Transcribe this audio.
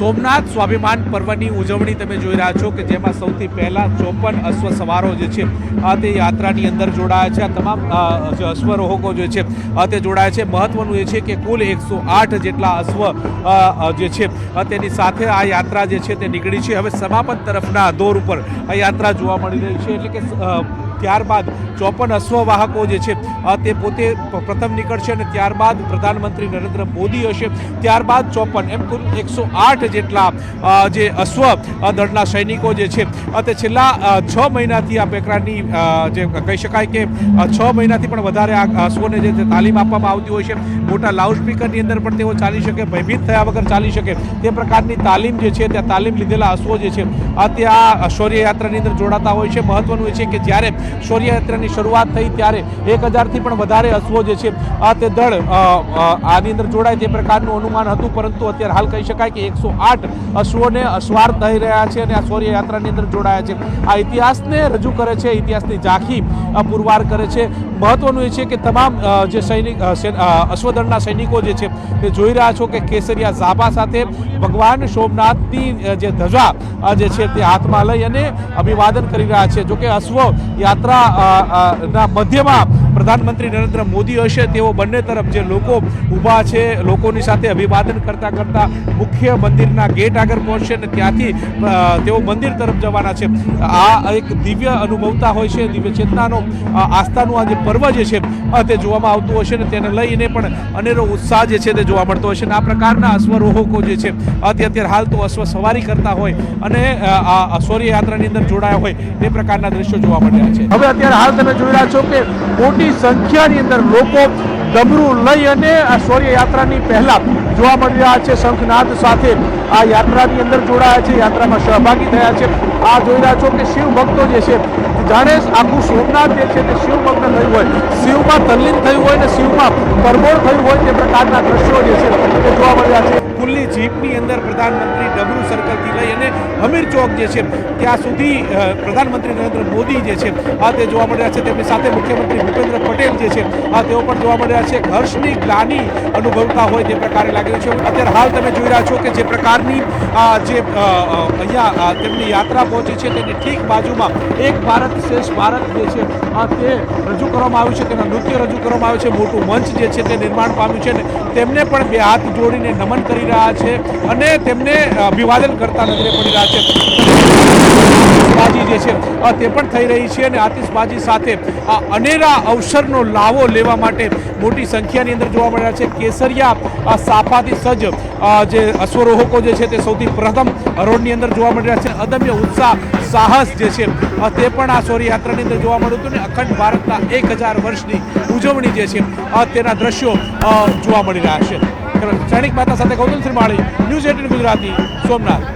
સોમનાથ સ્વાભિમાન પર્વની ઉજવણી તમે જોઈ રહ્યા છો કે જેમાં સૌથી પહેલા ચોપન અશ્વ સવારો જે છે તે યાત્રાની અંદર જોડાયા છે. આ તમામ જે અશ્વરોહકો જે છે તે જોડાયા છે. મહત્વનું એ છે કે કુલ એકસો આઠ જેટલા અશ્વ જે છે તેની સાથે આ યાત્રા જે છે તે નીકળી છે. હવે સમાપન તરફના દોર ઉપર આ યાત્રા જોવા મળી રહી છે. એટલે કે ત્યારબાદ ચોપન અશ્વવાહકો જે છે તે પોતે પ્રથમ નીકળશે અને ત્યારબાદ પ્રધાનમંત્રી નરેન્દ્ર મોદી હશે. ત્યારબાદ ચોપન, એમ કુલ એકસો આઠ જેટલા જે અશ્વ દળના સૈનિકો જે છે તે છેલ્લા છ મહિનાથી આ પ્રકારની જે કહી શકાય કે છ મહિનાથી પણ વધારે આ અશ્વોને જે તાલીમ આપવામાં આવતી હોય છે. મોટા લાઉડ સ્પીકરની અંદર પણ તેઓ ચાલી શકે, ભયભીત થયા વગર ચાલી શકે. તે પ્રકારની તાલીમ જે છે, ત્યાં તાલીમ લીધેલા અશ્વો જે છે આ ત્યાં શૌર્ય યાત્રાની અંદર જોડાતા હોય છે. મહત્વનું એ છે કે જ્યારે શૌર્ય યાત્રાની શરૂઆત થઈ ત્યારે એક હજારથી પણ વધારે અશ્વો જે છે, આ તે દળ આની અંદર જોડાય તે પ્રકારનું અનુમાન હતું, પરંતુ અત્યારે હાલ કહી શકાય કે એકસો આઠ અશ્વોને અશ્વાર થઈ રહ્યા છે અને આ શૌર્યયાત્રાની અંદર જોડાયા છે. આ ઇતિહાસને રજૂ કરે છે, ઇતિહાસની ઝાંખી પુરવાર કરે છે. મહત્વનું એ છે કે તમામ જે સૈનિક અશ્વદળના સૈનિકો જે છે, તે જોઈ રહ્યા છો કે કેસરિયા ઝાબા સાથે ભગવાન સોમનાથની જે ધજા જે છે તે હાથમાં લઈ અને અભિવાદન કરી રહ્યા છે. જોકે અશ્વ યાત્રા ના મધ્યમાં પ્રધાનમંત્રી નરેન્દ્ર મોદી હશે, તેઓ બંને તરફ જે લોકો ઊભા છે, લોકોની સાથે અભિવાદન કરતા કરતા મુખ્ય મંદિરના ગેટ આગળ પહોંચશે અને ત્યાંથી તેઓ મંદિર તરફ જવાના છે. આ એક દિવ્ય અનુભવતા હોય છે, દિવ્ય ચેતનાનો આસ્થાનું આ જે પર્વ જે છે તે જોવામાં આવતું હશે ને તેને લઈને પણ અનેરો ઉત્સાહ જે છે તે જોવા મળતો હશે અને આ પ્રકારના અશ્વરોહકો જે છે તે અત્યારે હાલ તો અશ્વ સવારી કરતા હોય અને આ શૌર્ય યાત્રાની અંદર જોડાયા હોય તે પ્રકારના દ્રશ્યો જોવા મળ્યા છે. હવે અત્યારે હાલ તમે જોઈ રહ્યા છો કે મોટી સંખ્યાની અંદર લોકો ડમરું લઈ અને આ શૌર્ય યાત્રાની પહેલા જોવા મળી રહ્યા છે. શંખનાદ સાથે આ યાત્રાની અંદર જોડાયા છે. યાત્રામાં સહભાગી થયા છે. આ જોઈ રહ્યા છો કે શિવ ભક્તો જે છે જાણે આખું સોમનાથ જે છે તે શિવભક્ત થયું હોય, શિવમાં તલ્લીન થયું હોય ને શિવમાં પરબોળ થયું હોય તે પ્રકારના દ્રશ્યો જે છે તે જોવા મળ્યા છે. ખુલ્લી જીપની અંદર પ્રધાનમંત્રી ડબરુ સર્કલથી લઈ અને હમીર ચોક જે છે, ત્યાં સુધી પ્રધાનમંત્રી નરેન્દ્ર મોદી જે છે, આ તે જોવા મળ્યા છે. તેમની સાથે મુખ્યમંત્રી ભૂપેન્દ્ર પટેલ જે છે, આ તેઓ પણ જોવા મળ્યા છે. હર્ષની ગ્લાની અનુભવતા હોય તે પ્રકારે લાગી રહ્યું છે. અત્યારે હાલ તમે જોઈ રહ્યા છો કે જે પ્રકારની જે અહીંયા તેમની યાત્રા પહોંચી છે, તેની ઠીક બાજુમાં એક ભારત શ્રેષ્ઠ ભારત જે છે તે રજૂ કરવામાં આવ્યું છે તેના નૃત્ય રજૂ કરવામાં આવ્યું છે, મોટું મંચ જે છે તે નિર્માણ પામ્યું છે ને તેમને પણ બે હાથ જોડીને નમન કરી રહ્યા છે અને તેમને અભિવાદન કરતા નજરે પડી રહ્યા છે. બાજી જે છે તે પણ થઈ રહી છે અને આતિશબાજી સાથે આ અનેરા અવસરનો લાવો લેવા માટે મોટી સંખ્યાની અંદર જોવા મળ્યા છે. કેસરિયા સાફાથી સજ્જ જે અશ્વરોહકો જે છે તે સૌથી પ્રથમ રોડની અંદર જોવા મળી રહ્યા છે. અદમ્ય ઉત્સાહ સાહસ જે છે તે પણ આ શૌર્યયાત્રાની અંદર જોવા મળ્યું હતું ને અખંડ ભારતના એક હજાર વર્ષની ઉજવણી જે છે તેના દ્રશ્યો જોવા મળી રહ્યા છે. સૈનિક માતા સાથે ગૌતમ શ્રીમાળી ન્યૂઝ એટીન ગુજરાતી, સોમનાથ.